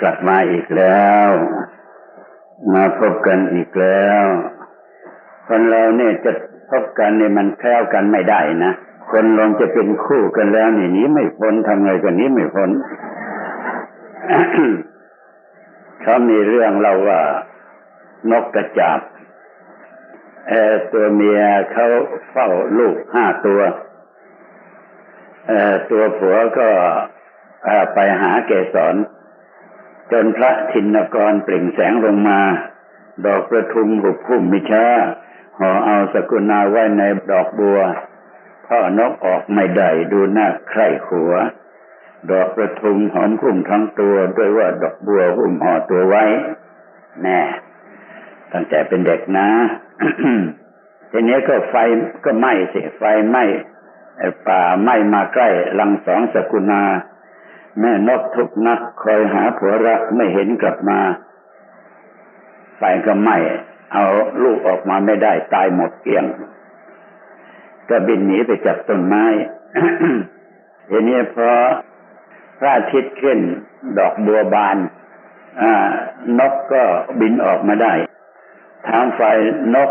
กลับมาอีกแล้ว มาพบกันอีกแล้ว คนเราเนี่ยจะพบกันเนี่ยมันแคล้วกันไม่ได้นะ คนลงจะเป็นคู่กันแล้วนี่นี้ไม่พ้นทำไงกันนี้ไม่พ้นเขามีเรื่องเราว่า นกกระจาบเออตัวเมียเขาเฝ้าลูกห้าตัวเออตัวผัวก็ไปหาเกสร จนพระธินกรเปล่งแสงลงมา ดอกประทุมหุบพุ่มมิช้าห่อเอาสกุณาไว้ในดอกบัว พ่อนกออกไม่ได้ดูหน้าใคร่ขัว ดอกประทุมหอมคุ้มทั้งตัวด้วยว่าดอกบัวหุ้มห่อตัวไว้ แน่ ตั้งแต่เป็นเด็กนะทีนี้ก็ไฟก็ไหม้สิไฟไหม้ป่าไหม้มาใกล้ลังสองสกุณา แม่นกทุกนักคอยหาผัวรักไม่เห็นกลับมาไฟก็ไหม้เอาลูกออกมาไม่ได้ตายหมดเกลี้ยง ก็บินหนีไปจับต้นไม้ทีนี้พอพระอาทิตย์ขึ้นดอกบัวบานนกก็บินออกมาได้ ทางฝ่ายนก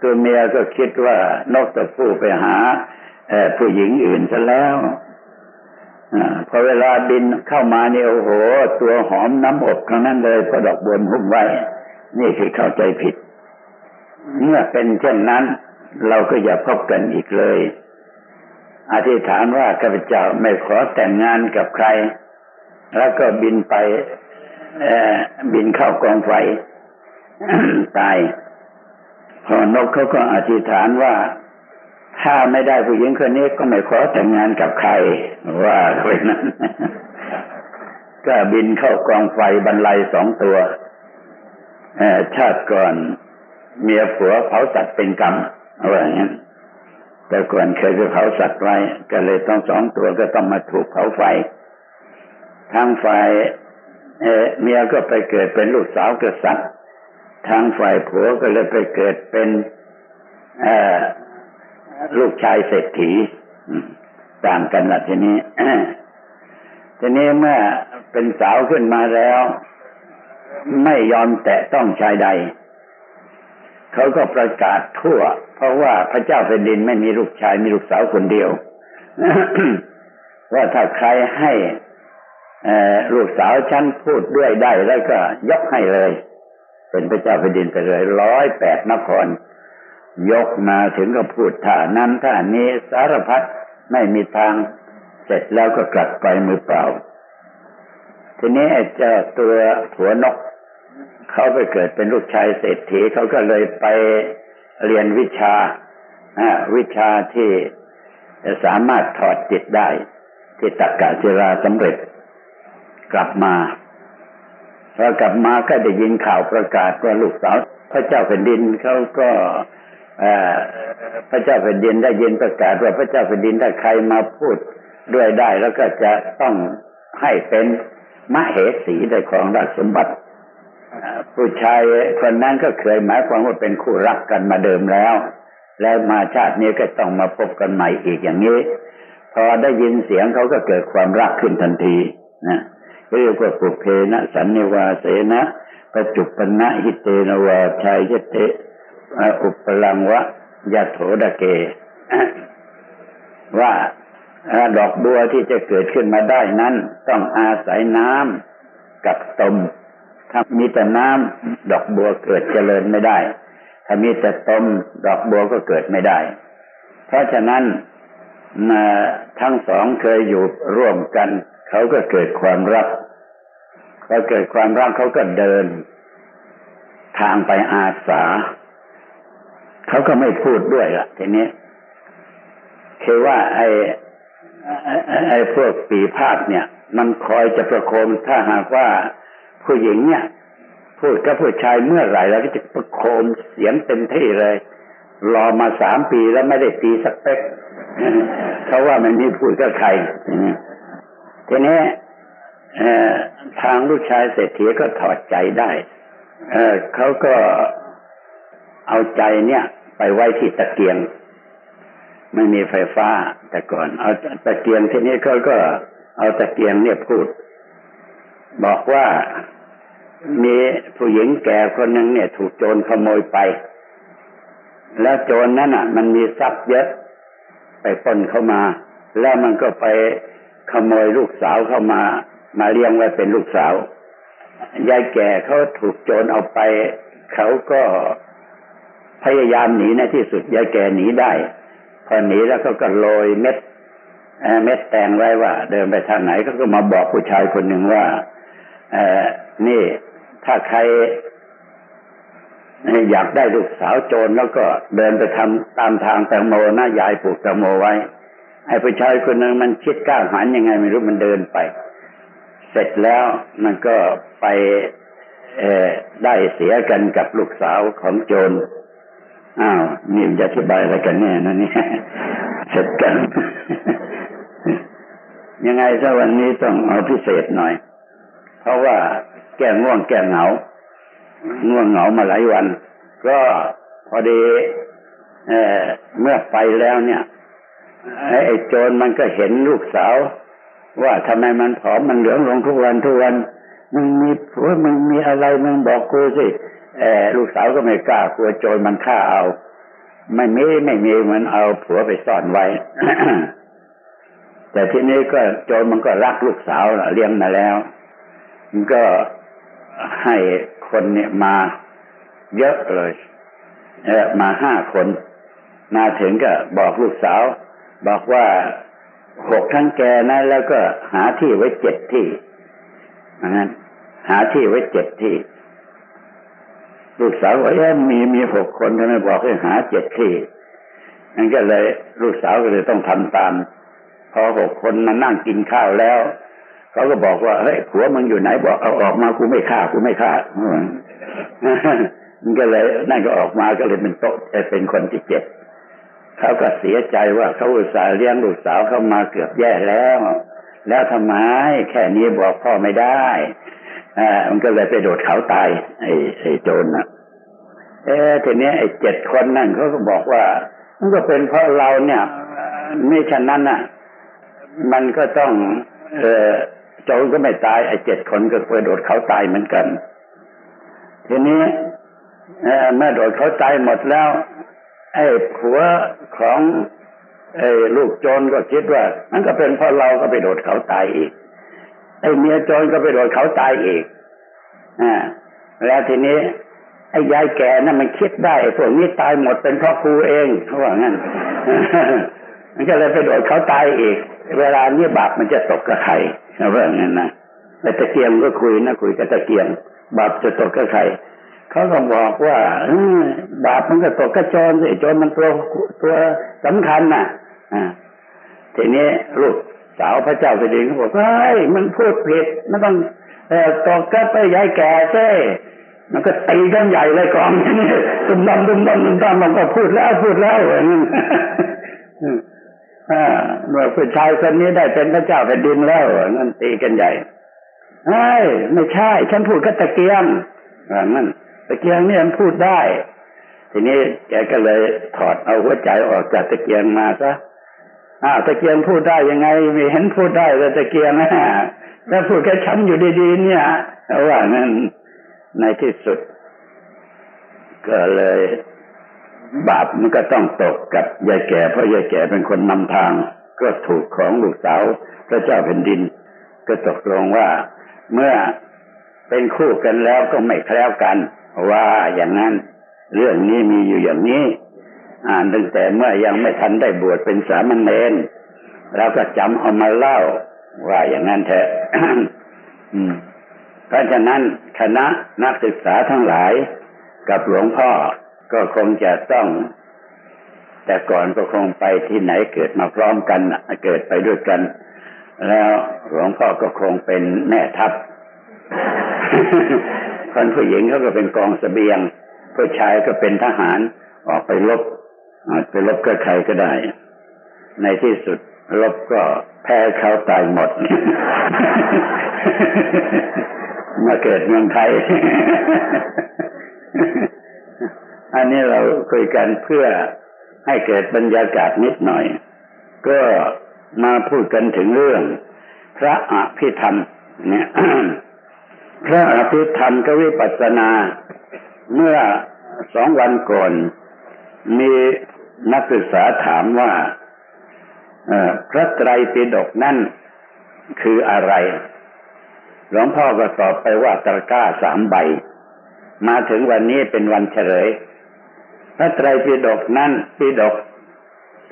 ตัวเมียก็คิดว่านกตัวผู้ไปหาผู้หญิงอื่นซะแล้ว พอเวลาบินเข้ามาเนี่ยโอ้โห ตัวหอมน้ำอบทั้งนั้นเลยพอดอกบัวหุ้มไว้ นี่คือเข้าใจผิด เมื่อเป็นเช่นนั้น เราก็อย่าพบกันอีกเลย อธิษฐานว่าข้าพเจ้าไม่ขอแต่งงานกับใคร แล้วก็บินไปบินเข้ากองไฟตายพอนกเขาก็อธิษฐานว่า ถ้าไม่ได้ผู้หญิงคนนี้ก็ไม่ขอแต่งงานกับใคร ว่าเวยนั้น ก็บินเข้ากองไฟบรรลัยสองตัวชาติก่อนเมียผัวเผาสัตว์เป็นกรรมว่าอย่างนั้นแต่ก่อนเคยไปเผาสัตว์ไว้ ก็เลยต้องสองตัวก็ต้องมาถูกเผาไฟทางฝ่ายเมียก็ไปเกิดเป็นลูกสาวกษัตริย์ทางฝ่ายผัวก็เลยไปเกิดเป็น ลูกชายเศรษฐีต่างกันละทีนี้ทีนี้เมื่อเป็นสาวขึ้นมาแล้ว ไม่ยอมแตะต้องชายใด เขาก็ประกาศทั่ว เพราะว่าพระเจ้าแผ่นดินไม่มีลูกชายมีลูกสาวคนเดียว ว่าถ้าใครให้ลูกสาวฉันพูดด้วยได้แล้วก็ยกให้เลย เป็นพระเจ้าแผ่นดินไปเลยร้อยแปดนคร ยกมาถึงก็พูดท่านั้นท่านี้สารพัดไม่มีทางเสร็จแล้วก็กลับไปมือเปล่า ทีนี้เจ้าตัวหัวนก เขาไปเกิดเป็นลูกชายเศรษฐีเขาก็เลยไปเรียนวิชาวิชาที่สามารถถอดจิตได้ ที่ตักกะจิราสำเร็จ กลับมาพอกลับมาก็ได้ยินข่าวประกาศว่าลูกสาวพระเจ้าแผ่นดินเขาก็ พระเจ้าแผ่นดินได้ยินประกาศว่าพระเจ้าแผ่นดินถ้าใครมาพูดด้วยได้ แล้วก็จะต้องให้เป็นมเหสีได้ของราชสมบัติผู้ชายคนนั้นก็เคยหมายความว่าเป็นคู่รักกันมาเดิมแล้ว แล้วมาชาตินี้ก็ต้องมาพบกันใหม่อีกอย่างนี้ พอได้ยินเสียงเขาก็เกิดความรักขึ้นทันทีนะเรียกว่าปุเพนะ สันนิวาเสนะประจุปนะ หิเตนวาชัยยเต อุปลังวะยะโถดะเก ว่าดอกบัวที่จะเกิดขึ้นมาได้นั้น ต้องอาศัยน้ำกับตม ถ้ามีแต่น้ำดอกบัวเกิดเจริญไม่ได้ ถ้ามีแต่ตม ดอกบัวก็เกิดไม่ได้ เพราะฉะนั้นทั้งสองเคยอยู่ร่วมกัน เขาก็เกิดความรักพอเกิดความรักเขาก็เดิน ทางไปอาสา เขาก็ไม่พูดด้วยละทีนี้คือว่าไอ้ไอ้พวกปีพาดเนี่ย มันคอยจะประโคมถ้าหากว่าผู้หญิงเนี่ย พูดกับผู้ชายเมื่อไหร่แล้วก็จะประโคมเสียงเต็มที่เลย รอมาสามปีแล้วไม่ได้ตีสักเป๊กเขาว่ามันนี่พูดกับใครทีนี้ทางลูกชายเศรษฐีก็ถอดใจได้ เขาก็ เอาใจเนี่ย ไปไว้ที่ตะเกียง ไม่มีไฟฟ้าแต่ก่อน เอาตะเกียงทีนี้เขาก็เอาตะเกียงเนี่ยพูด บอกว่ามีผู้หญิงแก่คนหนึ่งเนี่ย ถูกโจรขโมยไป แล้วโจรนั้นอะ มันมีทรัพย์เยอะไปปนเข้ามา แล้วมันก็ไปขโมยลูกสาวเข้ามา มาเลี้ยงไว้เป็นลูกสาวยายแก่เขาถูกโจรเอาไป เขาก็ พยายามหนีในที่สุดยายแก่หนีได้ พอหนีแล้วเขาก็โรยเม็ดเม็ดแตงไว้ว่า เดินไปทางไหนเขาก็มาบอกผู้ชายคนหนึ่งว่าเออนี่ถ้าใครอยากได้ลูกสาวโจรแล้วก็เดินไปทำตามทางแตงโมนะยายปลูกแตงโมไว้ไอ้ผู้ชายคนนึงมันคิดกล้าหาญยังไงไม่รู้มันเดินไป เสร็จแล้วมันก็ไปได้เสียกันกับลูกสาวของโจร อ้าวนี่จะอธิบายอะไรกันแน่นะเนี่ยเสร็จกัน ยังไงถ้าวันนี้ต้องเอาพิเศษหน่อย เพราะว่าแก้ง่วงแก้เหงา ง่วงเหงามาหลายวัน ก็พอดีเเมื่อไปแล้วเนี่ย ไอ้โจรมันก็เห็นลูกสาว ว่าทำไมมันผอมมันเหลืองลงทุกวันทุกวันมึงมีผัวมึงมีอะไรมึงบอกกูสิ ลูกสาวก็ไม่กล้ากลัวโจรมันฆ่าเอา ไม่มีไม่มีมันเอาผัวไปซ่อนไว้ แต่ทีนี้ก็โจรมันก็รักลูกสาวเลี้ยงมาแล้ว มันก็ให้คนเนี่ยมาเยอะเลยเออมาห้าคน มาถึงก็บอกลูกสาว บอกว่าหกทั้งแกนะแล้วก็หาที่ไว้เจ็ดที่นั้นหาที่ไว้เจ็ดที่ ลูกสาวว่าเอ๊ะมีมีหกคนทำไมบอกให้หาเจ็ดที่นั่นก็เลยลูกสาวก็เลยต้องทำตาม พอหกคนมานั่งกินข้าวแล้วเขาก็บอกว่าเฮ้ยผัวมึงอยู่ไหนบอกเอาออกมากูไม่ฆ่ากูไม่ฆ่ามันก็เลยนั่นก็ออกมาก็เลยเป็นโต๊ะเป็นคนที่เจ็ดเขาก็เสียใจว่าเขาอุตส่าห์เลี้ยงลูกสาวเข้ามาเกือบแย่แล้ว แล้วทำไมแค่นี้บอกพ่อไม่ได้ อ่ามันก็เลยไปโดดเขาตาย ไอ้ไอ้โจรน่ะเอ๊ทีนี้ไอ้เจ็ดคนนั่นเขาก็บอกว่า มันก็เป็นเพราะเราเนี่ยไม่ฉะนั้นน่ะ มันก็ต้อง เออโจรก็ไม่ตายไอ้เจ็ดคนก็ไปโดดเขาตายเหมือนกัน ทีนี้เมื่อโดดเขาตายหมดแล้ว ไอ้ผัวของไอ้ลูกโจรก็คิดว่า มันก็เป็นเพราะเราก็ไปโดดเขาตายอีก ไอ้เมียจรก็ไปโดดเขาตายอีกอ่าแล้วทีนี้ ไอ้ยายแก่นั่นมันคิดได้พวกนี้ตายหมดเป็นเพราะกูเองเขาว่างั้นมันก็เลยไปโดดเขาตายอีก เวลานี้บาปมันจะตกกับใครเขาว่างั้นนะแต่ตะเกียงก็คุยนะคุยกับตะเกียง บาปจะตกกับใครเขาก็บอกว่าบาปมันก็ตกกระจรสิจรมันตัวตัวสำคัญน่ะอ่าทีนี้ลูก สาวพระเจ้าไปดินเขาบอกเฮ้ยมันพูดผิดมันต้องเออตกก็ไปย้ายแก่ใช่มันก็ตีกันใหญ่เลยกองนี่ตุ้มดำตุ้มดำตุ้มดำมันก็พูดแล้วพูดแล้วอย่างนี้เมื่อผู้ชายคนนี้ได้เป็นพระเจ้าแผ่นดินแล้วนั่นตีกันใหญ่ไอ้ไม่ใช่ ฉันพูดก็ตะเกียงอย่างนั้นตะเกียงนี่มันพูดได้ ทีนี้แกก็เลยถอดเอาหัวใจออกจากตะเกียงมาซะ อ้าวตะเกียงพูดได้ยังไง ไม่เห็นพูดได้เลยตะเกียงนะแล้วพูดแค่ช้ำอยู่ดีๆเนี่ยว่านั้นในที่สุด ก็เลย บาปมันก็ต้องตกกับยายแก่เพราะยายแก่เป็นคนนำทาง ก็ถูกของลูกสาวพระเจ้าแผ่นดิน ก็ตกลงว่า เมื่อเป็นคู่กันแล้วก็ไม่แคล้วกัน ว่าอย่างนั้น เรื่องนี้มีอยู่อย่างนี้ อ่านตั้งแต่เมื่อยังไม่ทันได้บวชเป็นสามเณรแล้วก็จำเอามาเล่าว่าอย่างนั้นเถอะเพราะฉะนั้นคณะนักศึกษาทั้งหลายกับหลวงพ่อก็คงจะต้อง แต่ก่อนก็คงไปที่ไหนเกิดมาพร้อมกันเกิดไปด้วยกัน แล้วหลวงพ่อก็คงเป็นแม่ทัพคนผู้หญิงเขาก็เป็นกองสเสบียงผู้ชายก็เป็นทหารออกไปลบ อาจไปลบกับใครก็ได้ ในที่สุดลบก็แพ้เขาตายหมด มาเกิดเมืองไทย อันนี้เราคุยกันเพื่อให้เกิดบรรยากาศนิดหน่อย ก็มาพูดกันถึงเรื่อง พระอภิธรรม เนี่ยระอภิธรรมกวิปัสนา เมื่อสองวันก่อน มี นักศึกษาถามว่าพระไตรปิฎกนั่นคืออะไรหลวงพ่อก็ตอบไปว่าตะก้าสามใบ มาถึงวันนี้เป็นวันเฉลยพระไตรปิฎกนั่นปิฎก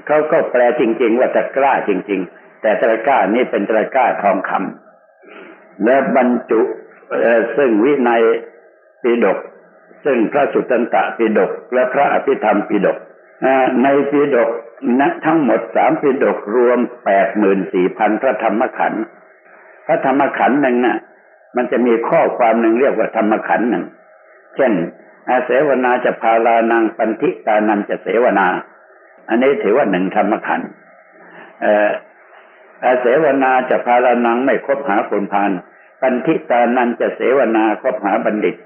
เขาก็แปลจริง ๆ ว่าตะกร้าจริง ๆ แต่ตะก้านี่เป็นตะก้าทองคำและบรรจุซึ่งวินัยปิฎกซึ่งพระสุตตันตปิฎกและพระอภิธรรมปิฎก ในปิฎกนะทั้งหมดสามปิฎกรวมแปดหมื่นสี่พันพระธรรมขันธ์พระธรรมขันธ์หนึ่งนะ่ะ มันจะมีข้อความหนึ่งเรียกว่าธรรมขันธ์หนึ่ง เช่น อาเสวนาจะพาลานังปันธิตานันจะเสวนา อันนี้ถือว่าหนึ่งธรรมขันธ์อาเสวนาจะพาลานังไม่คบหาคนพานปันธิตานันจะเสวนาคบหาบัณฑิต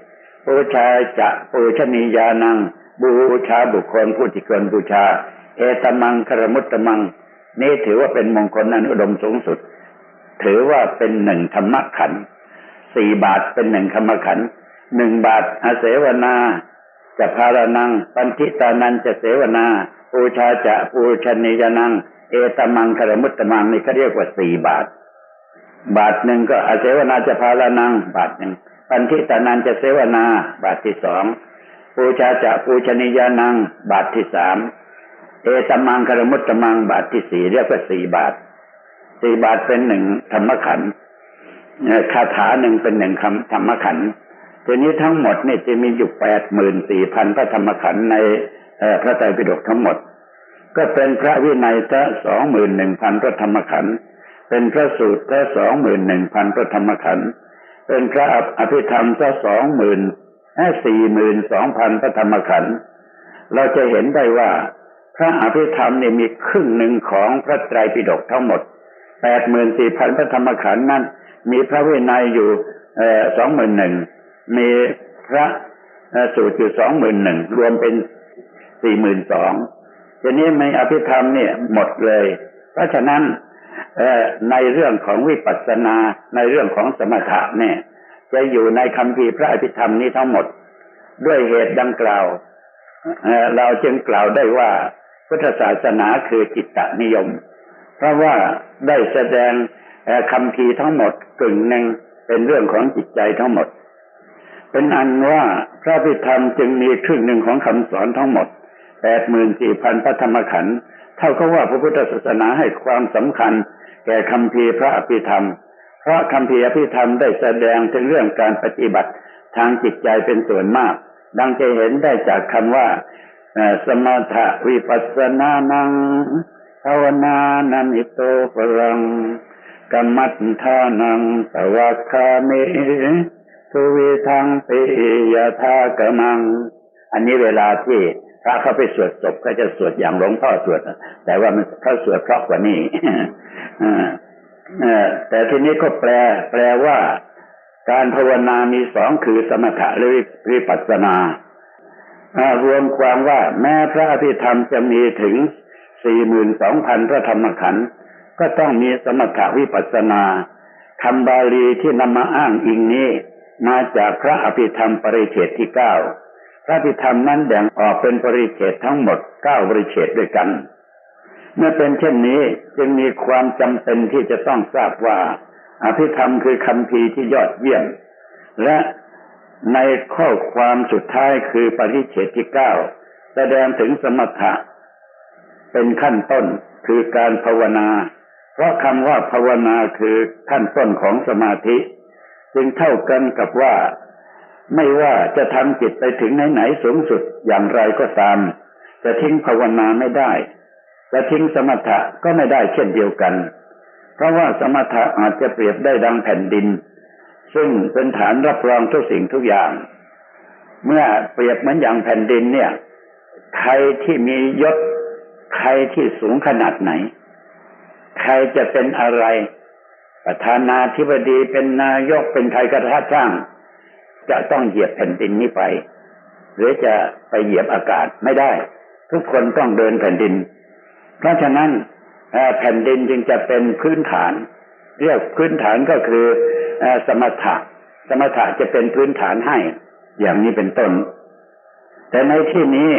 บูชาจะปูชนียานัง บูชาบุคคลผู้ที่เกินบูชา เอตมังครมุตตมัง นี่ถือว่าเป็นมงคลอันอุดมสูงสุด ถือว่าเป็นหนึ่งธรรมขันสี่บาทเป็นหนึ่งธรรมขันหนึ่งบาทอาเสวนาจะพารานัง ปันทิตานันจะเสวนาปูชาจะปูชนียานัง เอตมังครมุตตมังนี่เขาเรียกว่าสี่บาท บาทหนึ่งก็อาเสวนาจะพารานัง บาทหนึ่ง ปันทิตานันจะเสวนา บาทที่สองปูชาจะปูชนียานัง บาทที่สามเอตมังคารมุตตมัง บาทที่สี่เรียกว่าสี่บาทสี่บาทเป็นหนึ่งธรรมขันคาถาหนึ่งเป็นหนึ่งคำธรรมขันทีนี้ทั้งหมดนี่จะมีอยู่แปดหมื่นสี่พันพระธรรมขันในพระไตรปิฎกทั้งหมด ก็เป็นพระวินัยจะสองหมื่นหนึ่งพันพระธรรมขันธ์เป็นพระสูตรจะสองหมื่นหนึ่งพันพระธรรมขันธ์ เป็นพระอภิธรรมจะสองหมื่นสี่หมื่นสองพันพระธรรมขันธ์เราจะเห็นได้ว่า พระอภิธรรมเนี่ยมีครึ่งหนึ่งของพระไตรปิฎกทั้งหมดแปดหมื่นสี่พันพระธรรมขันธ์นั้น มีพระวินัยอยู่สองหมื่นหนึ่งมีพระสูตรอยู่สองหมื่นหนึ่งรวมเป็นสี่หมื่นสองทีนี้ในอภิธรรมเนี่ยหมดเลย เพราะฉะนั้น ในเรื่องของวิปัสสนาในเรื่องของสมถะเนี่ย จะอยู่ในคำพีพระอภิธรรมนี้ทั้งหมด ด้วยเหตุดังกล่าวเราจึงกล่าวได้ว่าพุทธศาสนาคือจิตตนิยม เพราะว่าได้แสดงคำพีทั้งหมดกึ่งหนึ่งเป็นเรื่องของจิตใจทั้งหมด เป็นอันว่าพระพิธรรมจึงมีครึ่งหนึ่งของคำสอนทั้งหมดแปดหมื่นสี่พันพระธรรมขันธ์ เท่ากับว่าพระพุทธศาสนาให้ความสำคัญ แก่คำพีพระอภิธรรม เพราะคำพีอภิธรรมได้แสดงถึงเรื่องการปฏิบัติทางจิตใจเป็นส่วนมาก ดังจะเห็นได้จากคำว่าสมถะวิปัสสนานังภาวนานันิโตปรังกัมมัตทานังสวัคามิทุวิทังปิยาทากมัง อันนี้เวลาที่ พระเขาไปสวดศพก็จะสวดอย่างหลวงพ่อสวดแต่ว่ามันเขาสวดเพราะกว่านี้แต่ทีนี้ก็แปล แปลว่าการภาวนามีสองคือสมถะหรือวิปัสสนารวมความว่าแม้พระอภิธรรมจะมีถึงสี่หมื่นสองพันพระธรรมขันธ์ก็ต้องมีสมถะวิปัสสนาคำบาลีที่นำมาอ้างอิงนี้ มาจากพระอภิธรรมปริเฉดที่เก้า พระอภิธรรมนั้นแบ่งออกเป็นปริเฉดทั้งหมดเก้าปริเฉดด้วยกัน เมื่อเป็นเช่นนี้จึงมีความจำเป็นที่จะต้องทราบว่า อภิธรรมคือคำพีที่ยอดเยี่ยม และในข้อความสุดท้ายคือปริเฉดที่เก้าแสดงถึงสมถะ เป็นขั้นต้นคือการภาวนา เพราะคำว่าภาวนาคือขั้นต้นของสมาธิ จึงเท่ากันกับว่า ไม่ว่าจะทำจิตไปถึงไหนๆสูงสุดอย่างไรก็ตาม จะทิ้งภาวนาไม่ได้ จะทิ้งสมถะก็ไม่ได้เช่นเดียวกัน เพราะว่าสมถะอาจจะเปรียบได้ดังแผ่นดิน ซึ่งเป็นฐานรับรองทุกสิ่งทุกอย่าง เมื่อเปรียบเหมือนอย่างแผ่นดินเนี่ย ใครที่มียศ ใครที่สูงขนาดไหน ใครจะเป็นอะไร ประธานาธิบดีเป็นนายกเป็นใครกระทะช่าง จะต้องเหยียบแผ่นดินนี้ไป หรือจะไปเหยียบอากาศไม่ได้ ทุกคนต้องเดินแผ่นดิน เพราะฉะนั้นแผ่นดินจึงจะเป็นพื้นฐาน เรียกพื้นฐานก็คือสมถะสมถะจะเป็นพื้นฐานให้ อย่างนี้เป็นต้น แต่ในที่นี้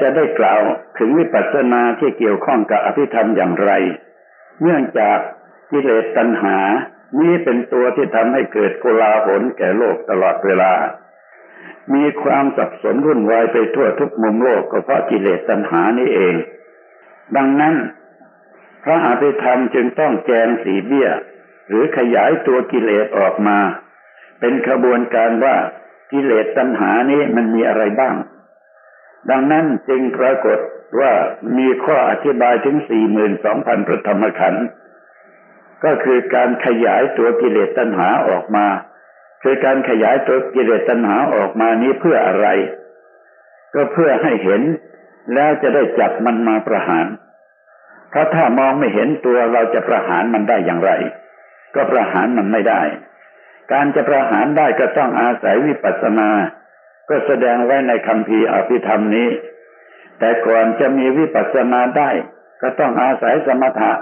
จะได้กล่าวถึงวิปัสสนาที่เกี่ยวข้องกับอภิธรรมอย่างไร เนื่องจากกิเลสตัณหา นี้เป็นตัวที่ทำให้เกิดโกลาหลแก่โลกตลอดเวลา มีความสับสนวุ่นวายไปทั่วทุกมุมโลกก็เพราะกิเลสตัณหานี้เอง ดังนั้น พระอภิธรรมจึงต้องแจงสีเบี้ย หรือขยายตัวกิเลสออกมา เป็นขบวนการว่ากิเลสตัณหานี้มันมีอะไรบ้าง ดังนั้นจึงปรากฏว่ามีข้ออธิบายถึงสี่หมื่นสองพันประธรรมขันธ์ ก็คือการขยายตัวกิเลสตัณหาออกมา คือการขยายตัวกิเลสตัณหาออกมานี้เพื่ออะไร ก็เพื่อให้เห็นแล้วจะได้จับมันมาประหาร เพราะถ้ามองไม่เห็นตัวเราจะประหารมันได้อย่างไร ก็ประหารมันไม่ได้ การจะประหารได้ก็ต้องอาศัยวิปัสสนา ก็แสดงไว้ในคำพีอภิธรรมนี้ แต่ก่อนจะมีวิปัสสนาได้ ก็ต้องอาศัยสมถะ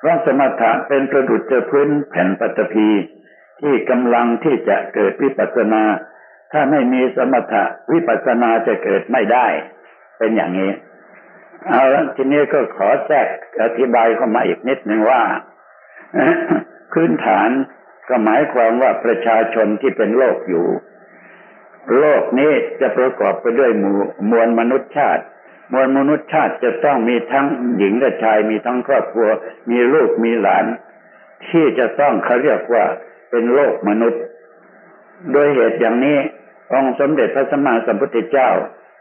พราะสมถะเป็นประดุจพื้นแผ่นปัตภีที่กำลังที่จะเกิดวิปัสนา ถ้าไม่มีสมถะวิปัสสนาจะเกิดไม่ได้ เป็นอย่างนี้ เอาละทีนี้ก็ขอแทรกอธิบายเข้ามาอีกนิดหนึ่งว่าพื้นฐานก็หมายความว่าประชาชนที่เป็นโลกอยู่ โลกนี้จะประกอบไปด้วยหมู่มวลมนุษยชาติ มวลมนุษยชาติจะต้องมีทั้งหญิงและชายมีทั้งครอบครัว มีลูกมีหลาน ที่จะต้องเขาเรียกว่าเป็นโลกมนุษย์ โดยเหตุอย่างนี้องค์สมเด็จพระสัมมาสัมพุทธเจ้า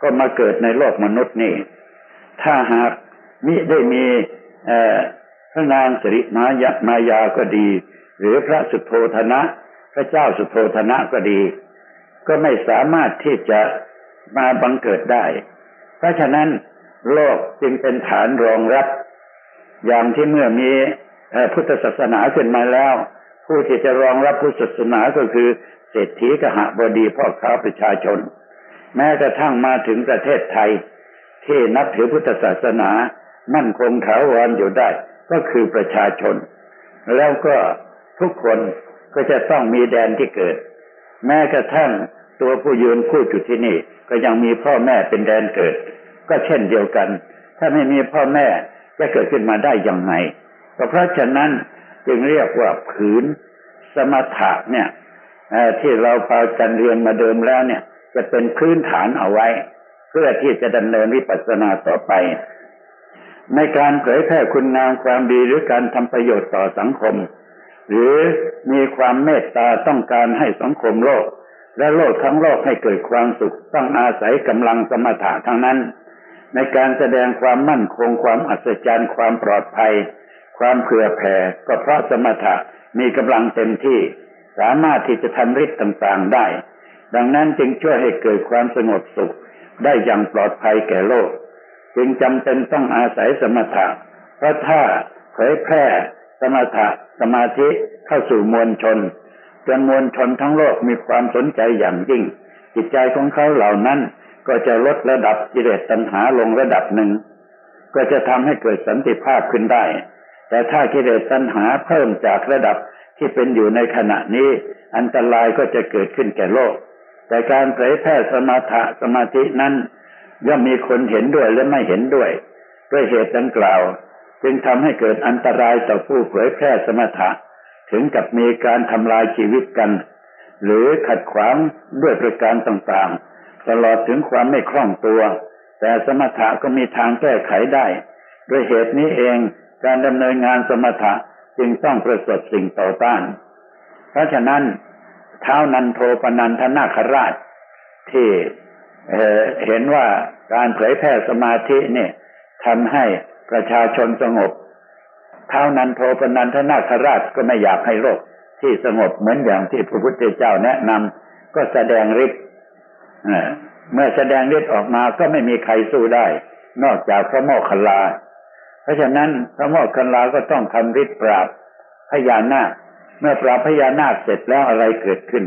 ก็มาเกิดในโลกมนุษย์นี่ ถ้าหากมิได้มีพระนางสิริมายามายาก็ดี หรือพระสุโธธนะ พระเจ้าสุโธธนะก็ดี ก็ไม่สามารถที่จะมาบังเกิดได้ เพราะฉะนั้นโลกจึงเป็นฐานรองรับ อย่างที่เมื่อมีพุทธศาสนาขึ้นมาแล้ว ผู้ที่จะรองรับพุทธศาสนาก็คือ เศรษฐีกหบดีพ่อค้าประชาชน แม้กระทั่งมาถึงประเทศไทย ที่นับถือพุทธศาสนามั่นคงถาวรอยู่ได้ ก็คือประชาชน แล้วก็ทุกคนก็จะต้องมีแดนที่เกิด แม้กระทั่ง ตัวผู้ยืนผู้จุดที่นี่ ก็ยังมีพ่อแม่เป็นแดนเกิด ก็เช่นเดียวกัน ถ้าไม่มีพ่อแม่จะเกิดขึ้นมาได้อย่างไงเพราะฉะนั้นจึงเรียกว่าผืนสมถะเนี่ยที่เราพากันเรียนมาเดิมแล้วเนี่ย จะเป็นพื้นฐานเอาไว้ เพื่อที่จะดำเนินวิปัสสนาต่อไป ในการเผยแพร่คุณงามความดีหรือการทำประโยชน์ต่อสังคม หรือมีความเมตตาต้องการให้สังคมโลก และโลกทั้งโลกให้เกิดความสุขต้องอาศัยกำลังสมถะทั้งนั้น ในการแสดงความมั่นคงความอัศจรรย์ความปลอดภัย ความเผื่อแผ่ก็เพราะสมถะมีกำลังเต็มที่ สามารถที่จะทำฤทธิ์ต่างๆได้ ดังนั้นจึงช่วยให้เกิดความสงบสุข ได้อย่างปลอดภัยแก่โลก จึงจำเป็นต้องอาศัยสมถะเพราะถ้าเผยแพร่สมถะสมาธิเข้าสู่มวลชน จนมวลชนทั้งโลกมีความสนใจอย่างยิ่ง จิตใจของเขาเหล่านั้น ก็จะลดระดับกิเลสตัณหาลงระดับหนึ่ง ก็จะทำให้เกิดสันติภาพขึ้นได้ แต่ถ้ากิเลสตัณหาเพิ่มจากระดับที่เป็นอยู่ในขณะนี้ อันตรายก็จะเกิดขึ้นแก่โลก แต่การเผยแพร่สมาธิสมาธินั้น ย่อมมีคนเห็นด้วยและไม่เห็นด้วย ด้วยเหตุดังกล่าว จึงทำให้เกิดอันตรายต่อผู้เผยแพร่สมถะ ถึงกับมีการทำลายชีวิตกัน หรือขัดขวางด้วยประการต่างๆ ตลอดถึงความไม่คล่องตัว แต่สมถะก็มีทางแก้ไขได้ ด้วยเหตุนี้เองการดำเนินงานสมถะจึงต้องประสบสิ่งต่อต้าน เพราะฉะนั้นเท้านันโทปนันทนาคราช ที่เเห็นว่าการเผยแพร่สมาธิเนี่ยทำให้ประชาชนสงบ ท้านันโทปนันทนาคราชก็ไม่อยากให้โลกที่สงบเหมือนอย่างที่พระพุทธเจ้าแนะนำก็แสดงฤทธิ์เมื่อแสดงฤทธิ์ออกมาก็ไม่มีใครสู้ได้ นอกจากพระโมคคัลลา เพราะฉะนั้นพระโมคคัลลาก็ต้องทำฤทธิ์ปราบพญานาค เมื่อปราบพญานาคเสร็จแล้วอะไรเกิดขึ้น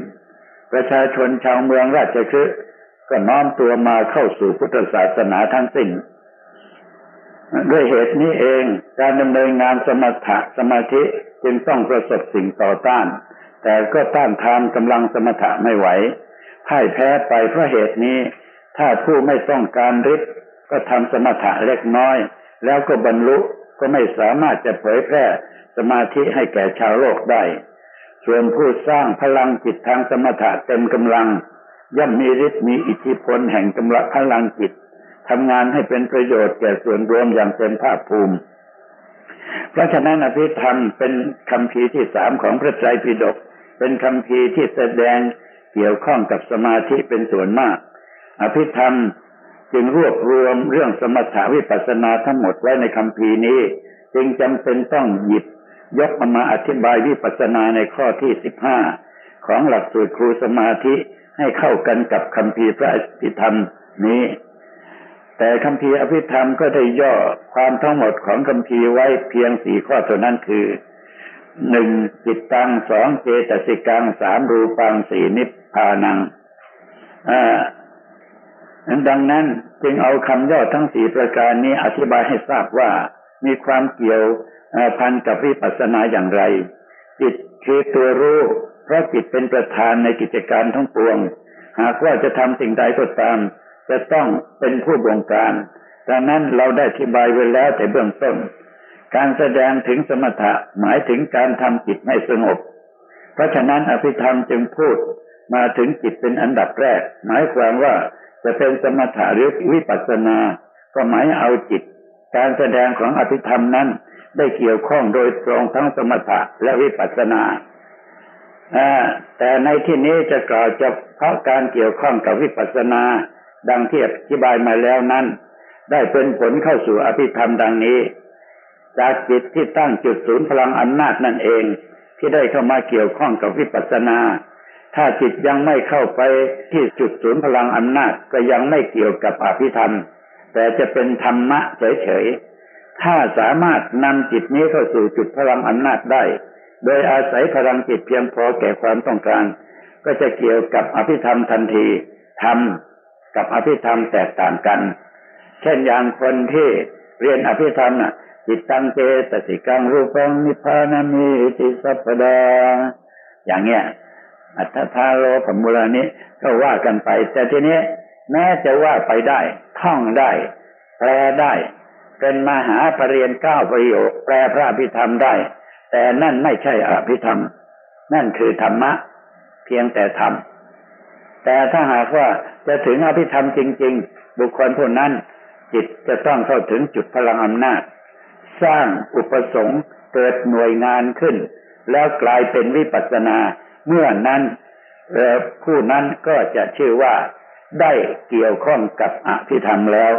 ประชาชนชาวเมืองราชคฤห์ก็น้อมตัวมาเข้าสู่พุทธศาสนาทั้งสิ้น ด้วยเหตุนี้เองการดำเนินงานสมถะสมาธิจึงต้องประสบสิ่งต่อต้าน แต่ก็ต้านทานกำลังสมถะไม่ไหวพ่ายแพ้ไปเพราะเหตุนี้ ถ้าผู้ไม่ต้องการฤทธิ์ก็ทำสมถะเล็กน้อย แล้วก็บรรลุก็ไม่สามารถจะเผยแพร่สมาธิให้แก่ชาวโลกได้ ส่วนผู้สร้างพลังจิตทางสมถะเต็มกำลัง ย่อมมีฤทธิ์มีอิทธิพลแห่งกำลังพลังจิต ทำงานให้เป็นประโยชน์แก่ส่วนรวมอย่างเต็มภาคภูมิ เพราะฉะนั้นอภิธรรมเป็นคำพีที่สามของพระไตรปิฎกเป็นคำพีที่แสดงเกี่ยวข้องกับสมาธิเป็นส่วนมาก อภิธรรมจึงรวบรวมเรื่องสมถาวิปัสสนาทั้งหมดไว้ในคำพีนี้ จึงจำเป็นต้องหยิบยกมาอธิบายวิปัสสนาในข้อที่สิบห้าของหลักสูตรครูสมาธิให้เข้ากันกับคำพีพระอภิธรรมนี้ แต่คำพีอภิธรรมก็ได้ย่อความทั้งหมดของคำพีไว้เพียงสี่ข้อเท่านั้นคือหนึ่งจิตตังสองเจตสิกังสามรูปังสี่นิพพานังอ่าดังนั้นจึงเอาคำย่อทั้งสี่ประการนี้อธิบายให้ทราบว่ามีความเกี่ยวพันกับวิปัสสนาอย่างไร จิตคือตัวรู้เพราะจิตเป็นประธานในกิจการทั้งปวง หากว่าจะทำสิ่งใดก็ตาม จะต้องเป็นผู้บงการ ดังนั้นเราได้อธิบายไว้แล้วแต่เบื้องต้น การแสดงถึงสมถะหมายถึงการทำจิตให้สงบ เพราะฉะนั้นอภิธรรมจึงพูดมาถึงจิตเป็นอันดับแรก หมายความว่าจะเป็นสมถะหรือวิปัสสนา ก็หมายเอาจิต การแสดงของอภิธรรมนั้นได้เกี่ยวข้องโดยตรงทั้งสมถะและวิปัสสนาแต่ในที่นี้จะกล่าวจะเพราะการเกี่ยวข้องกับวิปัสสนา ดังที่อธิบายมาแล้วนั้น ได้เป็นผลเข้าสู่อภิธรรมดังนี้ จากจิตที่ตั้งจุดศูนย์พลังอำนาจนั่นเอง ที่ได้เข้ามาเกี่ยวข้องกับวิปัสสนา ถ้าจิตยังไม่เข้าไปที่จุดศูนย์พลังอำนาจก็ยังไม่เกี่ยวกับอภิธรรม แต่จะเป็นธรรมะเฉยๆถ้าสามารถนำจิตนี้เข้าสู่จุดพลังอำนาจได้ โดยอาศัยพลังจิตเพียงพอแก่ความต้องการก็จะเกี่ยวกับอภิธรรมทันที ธรรม กับอภิธรรมแตกต่างกัน เช่นอย่างคนที่เรียนอภิธรรมน่ะจิตตังเจตสิกังรูปังนิพพานามิติสัพดา อย่างเงี้ย อัตถาโลภมูลานี้ก็ว่ากันไป แต่ทีนี้แม้จะว่าไปได้ ท่องได้ แปลได้ เป็นมหาปรริญญาเก้าประโยค แปลพระอภิธรรมได้ แต่นั่นไม่ใช่อภิธรรม นั่นคือธรรมะ เพียงแต่ธรรม แต่ถ้าหากว่าจะถึงอภิธรรมจริง ๆ บุคคลผู้นั้น จิตจะต้องเข้าถึงจุดพลังอำนาจ สร้างอุปสงค์เกิดหน่วยงานขึ้น แล้วกลายเป็นวิปัสสนา เมื่อนั้นผู้นั้นก็จะชื่อว่าได้เกี่ยวข้องกับอภิธรรมแล้ว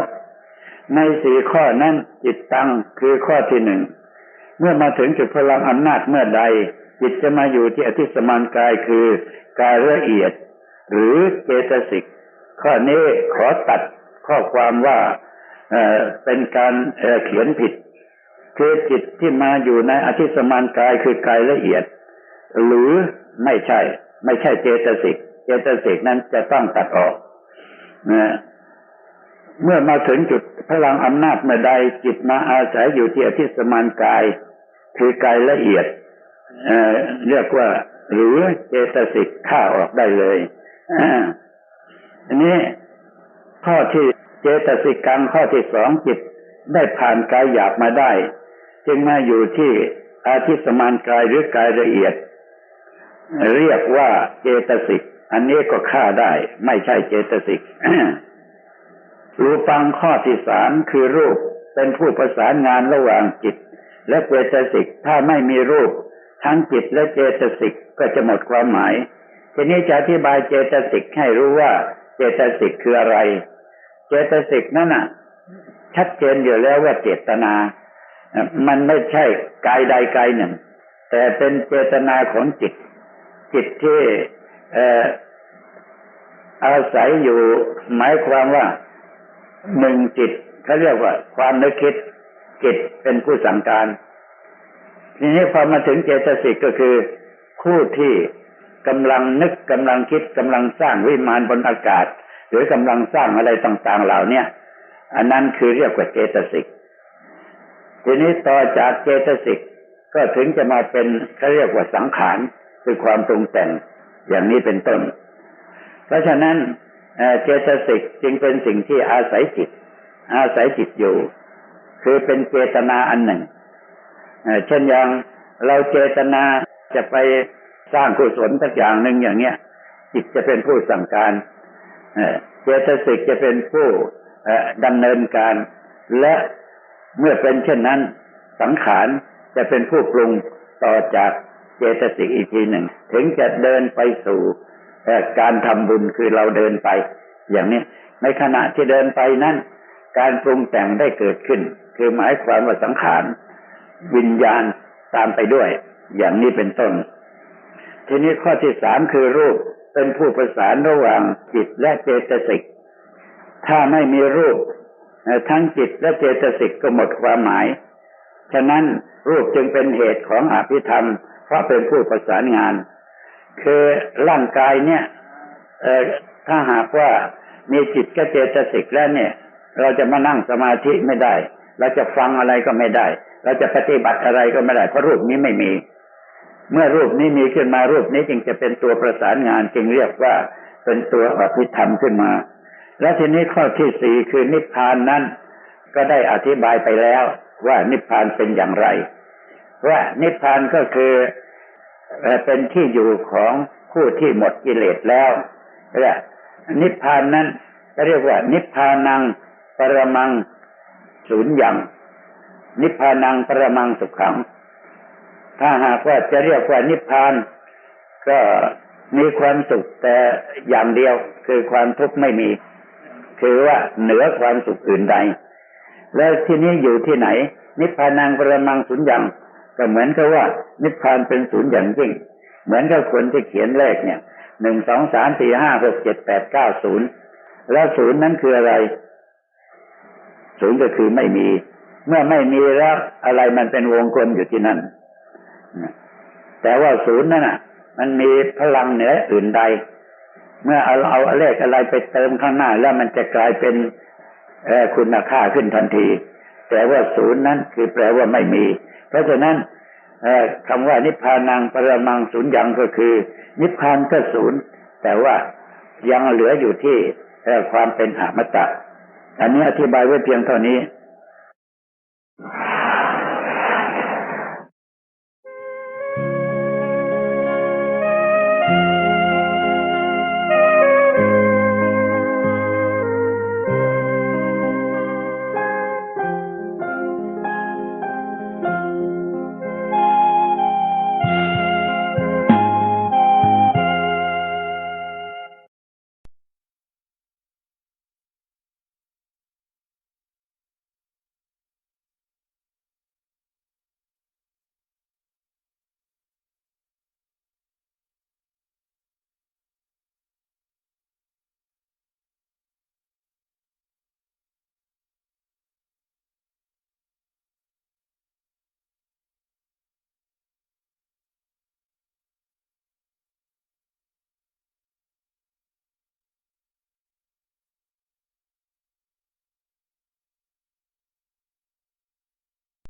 ในสี่ข้อนั้นจิตตั้งคือข้อที่หนึ่งเมื่อมาถึงจุดพลังอำนาจเมื่อใด จิตจะมาอยู่ที่อธิสมานกายคือกายละเอียด หรือเจตสิกข้อนี้ขอตัดข้อความว่าเเป็นการเเขียนผิดคือจิตที่มาอยู่ในอธิสมานกายคือกายละเอียด หรือไม่ใช่ ไม่ใช่เจตสิกเจตสิกนั้นจะต้องตัดออกนะเมื่อมาถึงจุดพลังอำนาจเมื่อใดจิตมาอาศัยอยู่ที่อธิสมานกาย คือกายละเอียดเเรียกว่า หรือเจตสิกฆ่าออกได้เลย อันนี้ข้อที่เจตสิกกังข้อที่สองจิตได้ผ่านกายหยาบมาได้ จึงมาอยู่ที่อาทิสมานกายหรือกายละเอียด เรียกว่าเจตสิก อันนี้ก็ฆ่าได้ ไม่ใช่เจตสิกรูปังข้อที่สามคือรูปเป็นผู้ประสานงานระหว่างจิต และเจตสิกถ้าไม่มีรูป ทั้งจิตและเจตสิกก็จะหมดความหมาย ทีนี้จะอธิบายเจตสิกให้รู้ว่า เจตสิกคืออะไร เจตสิกนั่นน่ะ ชัดเจนอยู่แล้วว่าเจตนา มันไม่ใช่กายใดกายหนึ่ง แต่เป็นเจตนาของจิต จิตที่อาศัยอยู่หมายความว่าหนึ่งจิตเขาเรียกว่า ความนึกคิดจิตเป็นผู้สั่งการ ทีนี้พอมาถึงเจตสิกก็คือผู้ที่ กำลังนึกกำลังคิดกำลังสร้างวิมานบนอากาศ หรือกำลังสร้างอะไรต่างๆเหล่านี้อันนั้นคือเรียกว่าเจตสิก ทีนี้ต่อจากเจตสิกก็ถึงจะมาเป็นเขาเรียกว่าสังขารคือความปรุงแต่งอย่างนี้เป็นต้น เพราะฉะนั้นเจตสิกจึงเป็นสิ่งที่อาศัยจิต อาศัยจิตอยู่ คือเป็นเจตนาอันหนึ่งเช่นอย่างเราเจตนาจะไป สร้างกุศลสักอย่างหนึ่งอย่างเงี้ยจิตจะเป็นผู้สั่งการเจตสิกจะเป็นผู้ดำเนินการ และเมื่อเป็นเช่นนั้น สังขารจะเป็นผู้ปรุงต่อจากเจตสิกอีกทีหนึ่ง ถึงจะเดินไปสู่การทำบุญคือเราเดินไป อย่างนี้ในขณะที่เดินไปนั้น การปรุงแต่งได้เกิดขึ้น คือหมายความว่าสังขาร วิญญาณตามไปด้วย อย่างนี้เป็นต้น ทีนี้ข้อที่สามคือรูปเป็นผู้ประสานระหว่างจิตและเจตสิก ถ้าไม่มีรูป ทั้งจิตและเจตสิกก็หมดความหมาย ฉะนั้นรูปจึงเป็นเหตุของอภิธรรม เพราะเป็นผู้ประสานงาน คือร่างกายเนี่ยถ้าหากว่ามีจิตกับเจตสิกแล้วเนี่ย เราจะมานั่งสมาธิไม่ได้ เราจะฟังอะไรก็ไม่ได้ เราจะปฏิบัติอะไรก็ไม่ได้เพราะรูปนี้ไม่มี เมื่อรูปนี้มีขึ้นมารูปนี้จึงจะเป็นตัวประสานงานจึงเรียกว่าเป็นตัวอภิธรรมขึ้นมา และทีนี้ข้อที่สี่คือนิพพานนั้น ก็ได้อธิบายไปแล้วว่านิพพานเป็นอย่างไร ว่านิพพานก็คือเป็นที่อยู่ของผู้ที่หมดกิเลสแล้วและนิพพานนั้นก็เรียกว่า นิพพานังปรมังศูนย์ย่างนิพพานังปรมังสุขัง ถ้าหากว่าจะเรียกว่านิพพานก็มีความสุขแต่อย่างเดียวคือความทุกข์ไม่มี คือว่าเหนือความสุขอื่นใด แล้วที่นี้อยู่ที่ไหน นิพพานังประมังสุญญ์ยังก็เหมือนกับว่า นิพพานเป็นศูนย์อย่างยิ่ง เหมือนกับคนที่เขียนเลขเนี่ยหนึ่งสองสามสี่ห้าหกเจ็ดแปดเก้าศูนย์แล้วศูนย์นั้นคืออะไรศูนย์ก็คือไม่มี เมื่อไม่มีแล้วอะไรมันเป็นวงกลมอยู่ที่นั่น แต่ว่าศูนย์นั่นน่ะ มันมีพลังเหนืออื่นใด เมื่อเอาเอาเลขอะไรไปเติมข้างหน้า แล้วมันจะกลายเป็นคุณค่าขึ้นทันที แต่ว่าศูนย์นั้นคือแปลว่าไม่มี เพราะฉะนั้นคำว่านิพพานังปรมังศูนย์ยังก็คือ นิพพานก็ศูนย์ แต่ว่ายังเหลืออยู่ที่ความเป็นอมตะ อันนี้อธิบายไว้เพียงเท่านี้